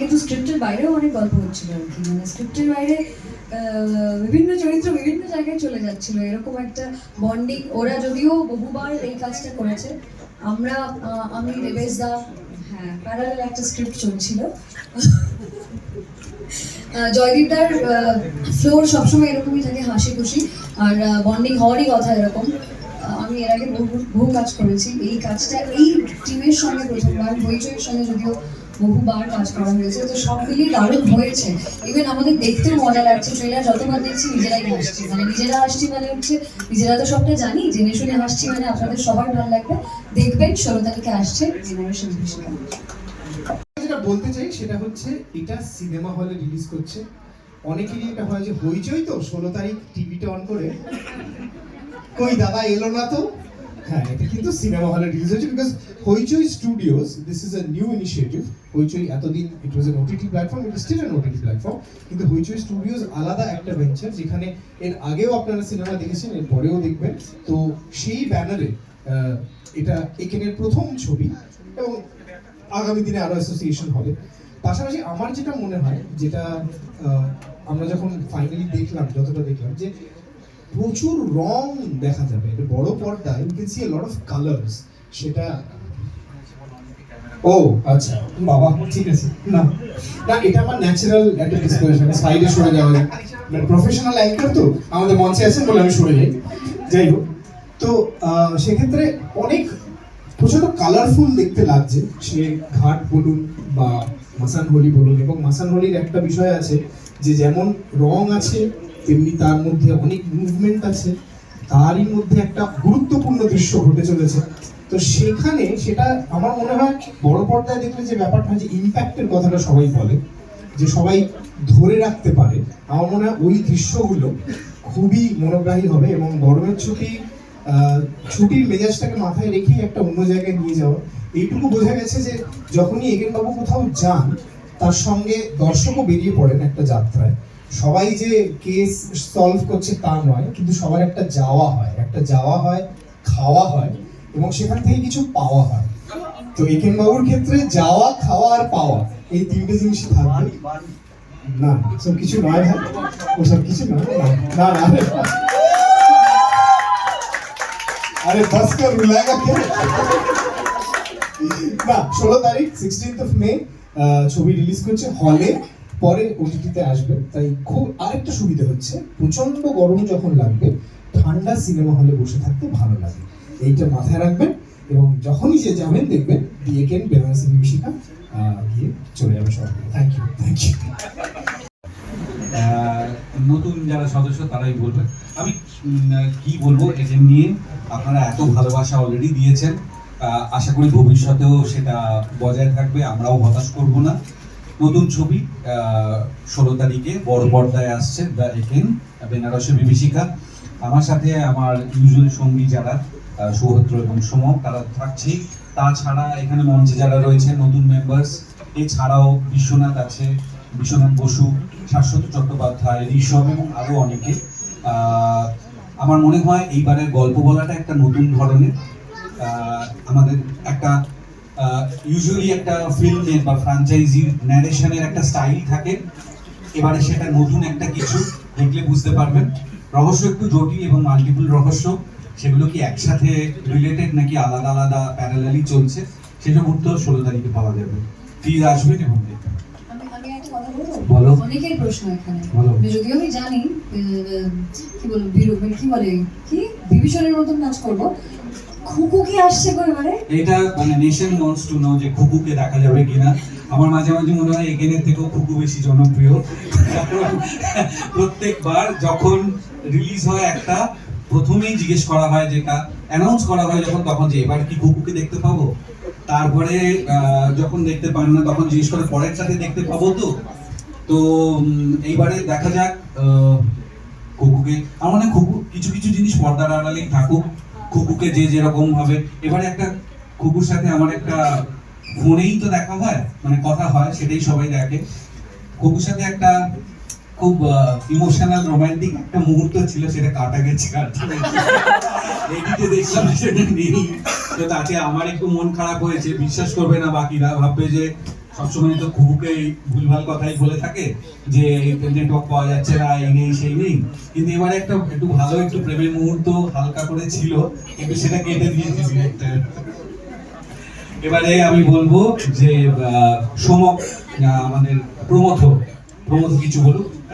কিন্তু স্ক্রিপ্টের বাইরেও অনেক গল্প হচ্ছিল আর কি। মানে স্ক্রিপ্টের বাইরে বিভিন্ন চরিত্র বিভিন্ন জায়গায় চলে যাচ্ছিল। এরকম একটা বন্ডিং ওরা যদিও বহুবার এই কাজটা করেছে, আমরা আমি দেবেশ দা হ্যাঁ প্যারালাল একটা স্ক্রিপ্ট চলছিল। জয়দীপদার ফ্লোর সবসময় এরকমই থাকে হাসি খুশি আর বন্ডিং হওয়ারই কথা এরকম। আমি এর আগে বহু বহু কাজ করেছি। এই কাজটা এই টিমের সঙ্গে প্রথমবার, হইচইয়ের সঙ্গে যদিও বহুবার কাজ করা হয়েছে। তো সব মিলিয়ে দারুণ হয়েছে। ইভেন আমাদের দেখতেও মজা লাগছে ট্রেলার যতবার দেখছি, নিজেরাই হাসছি মানে নিজেরা হাসছি মানে হচ্ছে, নিজেরা তো সবটা জানি, জেনে শুনে হাসছি মানে আপনাদের সবার ভালো লাগবে। দেখবেন, ষোলো তারিখে আসছে জেনারেশন বিশ্বকাপ যেটা বলতে চাই, সেটা হচ্ছে, এটা সিনেমা হলে রিলিজ করছে। অনেকেরই এটা হয় যে, হইচই তো? ষোলো তারিখ টিভিটা অন করে। কই দাদা, এলো না তো? হ্যাঁ এটা কিন্তু সিনেমা হলে রিলিজ হচ্ছে because Hoichoi studios this is a new initiative Hoichoi এতদিন it was an OTT platform it still an OTT platform কিন্তু হইচই স্টুডিওস আলাদা একটা ভেঞ্চার যেখানে এর আগেও আপনারা সিনেমা দেখেছেন, এর পরেও দেখবেন। তো সেই ব্যানারে এটা এখানের প্রথম ছবি এবং আগামী দিনে আরও অ্যাসোসিয়েশন হবে। পাশাপাশি আমার যেটা মনে হয়, যেটা আমরা যখন ফাইনালি দেখলাম, যতটা দেখলাম, যে প্রচুর রং দেখা যাবে। এটা বড় পর্দায় you can see lot of colours সেটা ও আচ্ছা বাবা, ঠিক আছে। না না, এটা আমার ন্যাচারাল একটা ডিসকাশন সাইডে সরে যাওয়া যায় মানে প্রফেশনাল অ্যাঙ্কার তো, আমাদের মঞ্চে আছেন বলে আমি সরে যাই। যাই হোক, তো সেক্ষেত্রে অনেক প্রচণ্ড কালারফুল দেখতে লাগছে। সে ঘাট বলুন বা মাসান হোলি বলুন, এবং মাসান হোলির একটা বিষয় আছে যে যেমন রং আছে তেমনি তার মধ্যে অনেক মুভমেন্ট আছে, তারই মধ্যে একটা গুরুত্বপূর্ণ দৃশ্য ঘটে চলেছে। তো সেখানে সেটা আমার মনে হয় বড় পর্দায় দেখলে যে ব্যাপারটা যে ইম্প্যাক্টের কথাটা সবাই বলে, যে সবাই ধরে রাখতে পারে। আমার মনে হয় ওই দৃশ্যগুলো খুবই মনোগ্রাহী হবে এবং গরমের ছুটি ছুটির মেজাজটাকে মাথায় রেখেই একটা অন্য জায়গায় নিয়ে যাওয়া। এইটুকু বোঝা গেছে যে যখনই এগেন বাবু কোথাও যান, তার সঙ্গে দর্শকও বেরিয়ে পড়েন একটা যাত্রায়। সবাই যে কেস সলভ করছে তা নয়, কিন্তু সবার একটা যাওয়া হয়। একটা যাওয়া হয়, খাওয়া হয় এবং সেখান থেকে কিছু পাওয়া হয়। তো একেন বাবুর ক্ষেত্রে যাওয়া, খাওয়া আর পাওয়া, এই তিনটে জিনিস থাকবে। না, সব কিছু নয় ভাই। ওসব কিছু নয়। না না আরে বাস কর রুলাগা কে না, ষোলো তারিখ সিক্সটিন্থ অফ মে ছবি রিলিজ করছে হলে। পরে ওটিটিতে আসবে। তাই খুব আরেকটা সুবিধা হচ্ছে প্রচণ্ড গরম যখন লাগবে, ঠান্ডা সিনেমা হলে বসে থাকতে ভালো লাগে। এইটা মাথায় রাখবেন এবং যখনই যে যাবেন, দেখবেন বিয়েকেন বেনারসি বিভীষিকা গিয়ে চলে যাবে সবাই। থ্যাংক ইউ থ্যাংক ইউ নতুন যারা সদস্য, তারাই বলবে। আমি কি বলব এজেন্ট নিয়ে আপনারা এত ভালোবাসা অলরেডি দিয়েছেন। আশা করি ভবিষ্যতেও সেটা বজায় থাকবে, আমরাও হতাশ করব না। নতুন ছবি ষোলো তারিখে বড় পর্দায় আসছে দ্য একেন বেনারসের বিভীষিকা। আমার সাথে আমার ইউজুয়াল সঙ্গী যারা আহ, সৌহত্র এবং সম তারা থাকছেই। তাছাড়া এখানে মঞ্চে যারা রয়েছে নতুন মেম্বার্স এছাড়াও বিশ্বনাথ আছে বিশ্বনাথ বসু শাশ্বত চট্টোপাধ্যায় ঋষভ এবং আরও অনেকে। আমার মনে হয় এইবারের গল্প বলাটা একটা নতুন ধরনের। আমাদের একটা ইউজুয়ালি একটা ফিল্মের বা ফ্র্যাঞ্চাইজির ন্যারেশনের একটা স্টাইল থাকে। এবারে সেটা নতুন একটা কিছু দেখলে বুঝতে পারবেন। রহস্য একটু জটিল এবং মাল্টিপল রহস্য সেগুলো কি একসাথে রিলেটেড নাকি আলাদা আলাদা প্যারালালি চলছে? সেসব উত্তর ষোলো তারিখে পাওয়া যাবে। প্লিজ আসবেন এবং দেখবেন। আমি আমি একটা কথা বলব? বলো। অনেকের প্রশ্ন এখানে। যদিও আমি জানি কি বলব কি বলে কি? বিভীষণের মতন কাজ করব। খুকু আসছে গো এবারে? এটা মানে নেশন ওয়ান্টস টু নো যে খুকুকে দেখা যাবে কিনা। আমার মাঝে মাঝে মনে হয় এগেনের থেকেও খুকু বেশি জনপ্রিয়। প্রত্যেকবার যখন রিলিজ হয় একটা, প্রথমেই জিজ্ঞেস করা হয় যেটা অ্যানাউন্স করা হয় যখন, তখন যে এবার কি খুকুকে দেখতে পাবো? তারপরে যখন দেখতে পান না, তখন জিজ্ঞেস করে পরের সাথে দেখতে পাবো তো। তো এইবারে দেখা যাক খুকুকে। আমার মনে খুকু কিছু কিছু জিনিস পর্দার আড়ালেই থাকুক। খুকুকে যে যেরকম ভাবে এবারে একটা খুকুর সাথে আমার একটা ফোনেই তো দেখা হয় মানে কথা হয়, সেটাই সবাই দেখে। খুকুর সাথে একটা খুব ইমোশনাল রোমান্টিক একটা মুহূর্ত ছিল, সেটা কাটা গেছে গেছে দেখলাম সেটা নেই। তো তাতে আমার একটু মন খারাপ হয়েছে, বিশ্বাস করবে না বাকিরা, ভাববে যে সবসময় তো খুবুকে ভুলভাল কথাই বলে থাকে, যে নেটওয়ার্ক পাওয়া যাচ্ছে না, এই নেই, সেই নেই। কিন্তু এবারে একটা, একটু ভালো একটু প্রেমের মুহূর্ত হালকা করে ছিল, কিন্তু সেটা কেটে দিয়েছে এবারে আমি বলব যে সমক আমাদের প্রমথ প্রমথ কিছু বলুক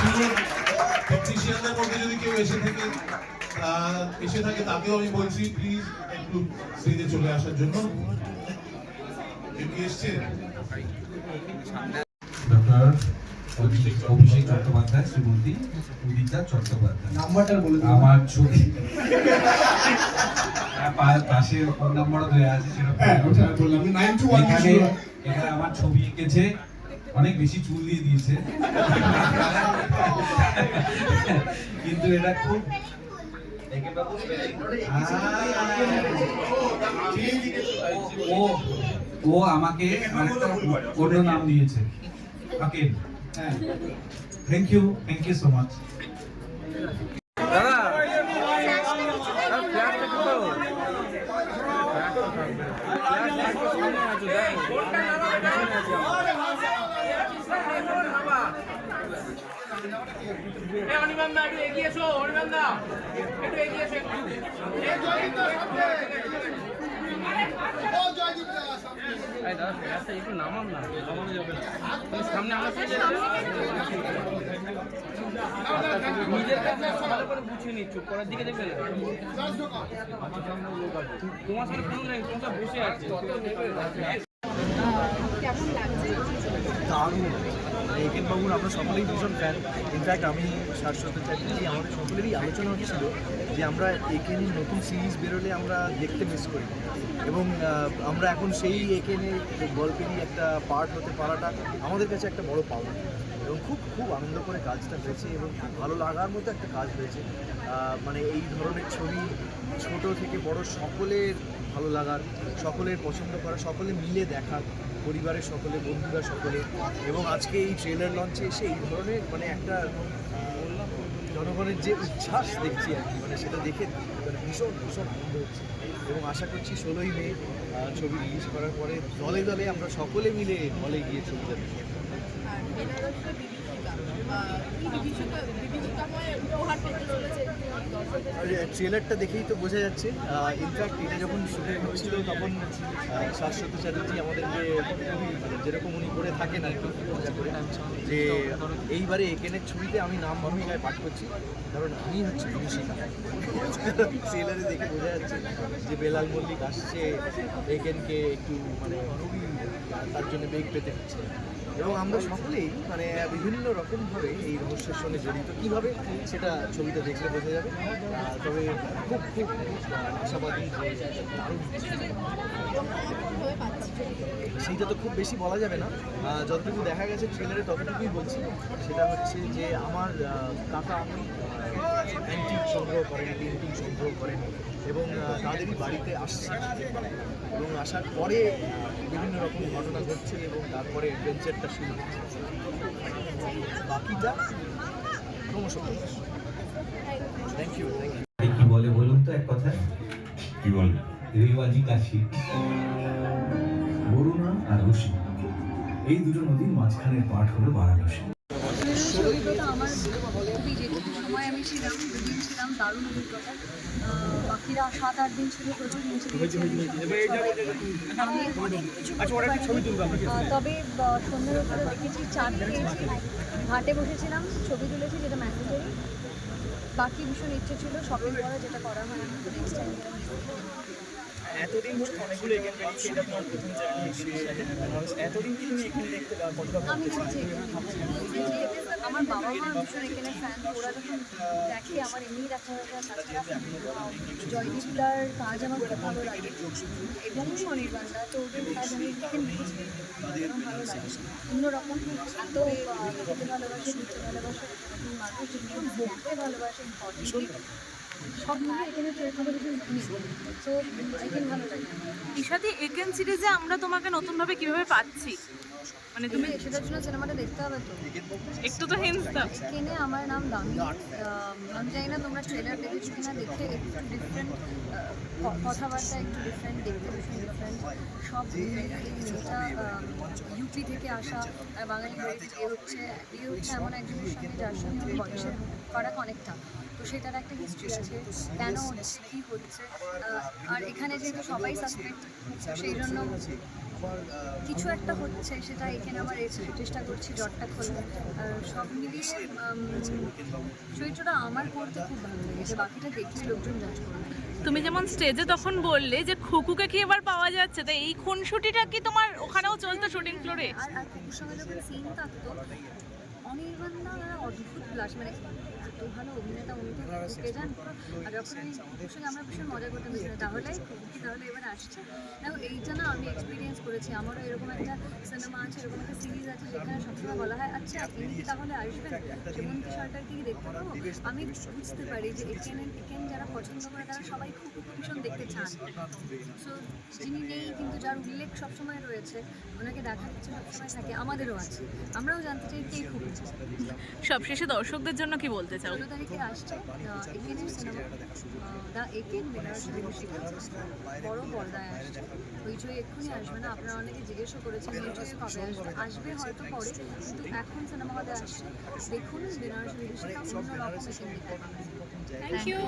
টেকনিশিয়ানদের মধ্যে যদি কেউ এসে থেকে এসে থাকে তাকেও আমি বলছি প্লিজ একটু স্টেজে চলে আসার জন্য। এসছে। ডক্টর অভিষেক চট্টোপাধ্যায় শ্রীমতী উদিতা চট্টোপাধ্যায়। নাম্বারটা বলে আমার ছবি। হ্যাঁ, পাশে ফোন নাম্বারও দেওয়া আছে সেটা হ্যাঁ বললাম এখানে আমার ছবি এঁকেছে। অনেক বেশি চুল দিয়ে দিয়েছে। কিন্তু এটা খুব ও ও আমাকে অন্য নাম দিয়েছে। ওকে হ্যাঁ। Thank you thank you so much দা, একটু এগিয়ে এসো, দা। একটু এগিয়ে এসো, না, না। নিজের কাছে ভালো করে গুছিয়ে নিচ্ছ পরের দিকে দেখবে না তোমার সাথে কোনো নেই তোমার বসে আছে দারুণ একেন বাবুর আমরা সকলেই ভীষণ ফ্যান ইনফ্যাক্ট আমি শাশ্বত চ্যাটার্জি আমাদের সকলেরই আলোচনা হচ্ছিল যে আমরা একেন নতুন সিরিজ বেরোলে আমরা দেখতে মিস করি। এবং আমরা এখন সেই একেনের গল্পেরই একটা পার্ট হতে পারাটা আমাদের কাছে একটা বড় পাওনা এবং খুব খুব আনন্দ করে কাজটা হয়েছে এবং খুব ভালো লাগার মতো একটা কাজ হয়েছে। মানে এই ধরনের ছবি ছোট থেকে বড় সকলের ভালো লাগার, সকলের পছন্দ করা, সকলে মিলে দেখার, পরিবারের সকলে, বন্ধুরা সকলে এবং আজকে এই ট্রেলার লঞ্চে এসে এই ধরনের মানে একটা জনগণের যে উচ্ছ্বাস দেখছি আর কি মানে সেটা দেখে মানে ভীষণ ভীষণ আনন্দ হচ্ছে। এবং আশা করছি ষোলোই মে ছবি রিলিজ করার পরে দলে দলে আমরা সকলে মিলে হলে গিয়ে ছবিটা দেখি ট্রেলারটা দেখেই তো বোঝা যাচ্ছে। ইনফ্যাক্ট এটা যখন শুটিং হচ্ছিল, তখন শাশ্বত চ্যাটার্জি আমাদেরকে মানে যেরকম উনি করে থাকেন আর কি যে এইবারে একেনের ছবিতে আমি নাম ভূমিকায় পাঠ করছি। কারণ আমি হচ্ছে বিভীষিকা। ট্রেলারে দেখে বোঝা যাচ্ছে যে বেলাল মল্লিক আসছে, একেনকে একটু মানে খুবই, তার জন্য বেগ পেতে হচ্ছে। এবং আমরা সকলেই মানে বিভিন্ন রকমভাবে এই রহস্যের সঙ্গে জড়িত। কীভাবে সেটা ছবিটা দেখলে বোঝা যাবে। তবে খুব খুব আশাবাদী দারুণ সেইটা তো খুব বেশি বলা যাবে না। যতটুকু দেখা গেছে ট্রেলারে ততটুকুই বলছি। সেটা হচ্ছে যে আমার কাকা অ্যান্টিক সংগ্রহ করেন পেন্টিং সংগ্রহ করেন এবং তাদেরই বাড়িতে আসছে। এবং আসার পরে বিভিন্ন রকম ঘটনা ঘটছে এবং তারপরে অ্যাডভেঞ্চারটা শুরু হচ্ছে। বাকিটা ক্রমশ থ্যাংক ইউ থ্যাংক ইউ কি বলে বলুন তো এক কথা কি বল? রেওয়াজি কাশি। বরুণা আর রশি। এই দুটো নদীর মাঝখানের পাঠ হলো বারাণসী। আমার সময় আমি ছিলাম ছিলাম দারুণ অভিজ্ঞতা বাকিরা সাত আট দিন প্রচুর তবে সন্ধ্যের উপরে দেখেছি চাট খেয়েছি ঘাটে বসেছিলাম, ছবি তুলেছি যেটা ম্যান্ডেটরি বাকি ভীষণ ইচ্ছে ছিল শপিং করা যেটা করা হয় নেক্সট টাইম এতদিন ধরে অনেকগুলো এখানে বেরিয়েছে এটা তোমার প্রথম জার্নি এতদিন কি তুমি এখানে দেখতে আহ, কতটা আমি আমার বাবা মা ভীষণ এখানে ফ্যান ওরা যখন দেখে আমার এমনি দেখা জয়দীপদার কাজ আমার খুব ভালো লাগে। এবং স্বনির্বাণদা তো ওদের কাজ আমি আমার ভালো লাগে অন্যরকম এত খেতে ভালোবাসে দিতে ভালোবাসে মানুষ ভীষণ ভালোবাসে সব মিলিয়ে এখানে সেরকম কিছু নেই তো এখানে ভালো লাগে। ঈশাদি একেন সিরিজে আমরা তোমাকে নতুনভাবে কীভাবে পাচ্ছি? মানে তুমি সেটার জন্য সিনেমাটা দেখতে হবে তো। একটু তো হিন্স দাও। কেনে আমার নাম দামি। আমি জানি না তোমরা ট্রেলার দেখেছ কিনা দেখে একটু ডিফারেন্ট কথাবার্তা একটু ডিফারেন্ট দেখতে ভীষণ ডিফারেন্ট সব মেয়েটা ইউপি থেকে আসা আর বাঙালি বিয়ে হচ্ছে বিয়ে হচ্ছে এমন একজনের সঙ্গে যার সঙ্গে বয়সের ফারাক অনেকটা। তো সেটার একটা হিস্ট্রি আছে কেন হচ্ছে কী হচ্ছে আর এখানে যেহেতু সবাই সাসপেক্ট সেই জন্য কিছু একটা হচ্ছে সেটা এখানে আমার চেষ্টা করছি জটটা খোলার। সব মিলিয়ে চরিত্রটা আমার করতে খুব ভালো লেগেছে বাকিটা দেখলে লোকজন জাজ করবে। তুমি যেমন স্টেজে তখন বললে যে খুকুকে কি এবার পাওয়া যাচ্ছে তো এই খুনসুটিটা কি তোমার ওখানেও চলতো শুটিং ফ্লোরে আর কুকুর সঙ্গে যখন সিন থাকতো অনির্বাণ না অদ্ভুত ব্লাস মানে এত ভালো অভিনেতা উনি তো ঢুকে যান পুরো আর যখন আমি কুকুর আমরা ভীষণ মজা তাহলে তাহলে এবার আসছে? দেখো এইটা না আমি এক্সপিরিয়েন্স করেছি আমারও এরকম একটা সিনেমা আছে এরকম একটা সিরিজ আছে যেখানে সবসময় বলা হয় আচ্ছা ইনি কি তাহলে আসবেন? কি দেখতে পাবো? আমি বুঝতে পারি যে একেন একেন যারা পছন্দ করে তারা সবাই খুব ভীষণ দেখতে চান। সো যিনি নেই কিন্তু যার উল্লেখ সবসময় রয়েছে ওনাকে দেখার ইচ্ছে সবসময় থাকে আমাদেরও আছে। আমরাও জানতে চাই কে খুব সবশেষে দর্শকদের জন্য কি বলতে চাও? তারিখে আসছে একেনের সিনেমা দ্য একেন বেনারসি বিভূষিকা বড় পর্দায় আসছে হইচই এক্ষুনি আসবে না আপনারা অনেকে জিজ্ঞেসও করেছেন হইচই কবে আসবে আসবে হয়তো পরে কিন্তু এখন সিনেমা হলে আসছে দেখুন বেনারসি বিভূষিকা অন্য রকম থ্যাংক ইউ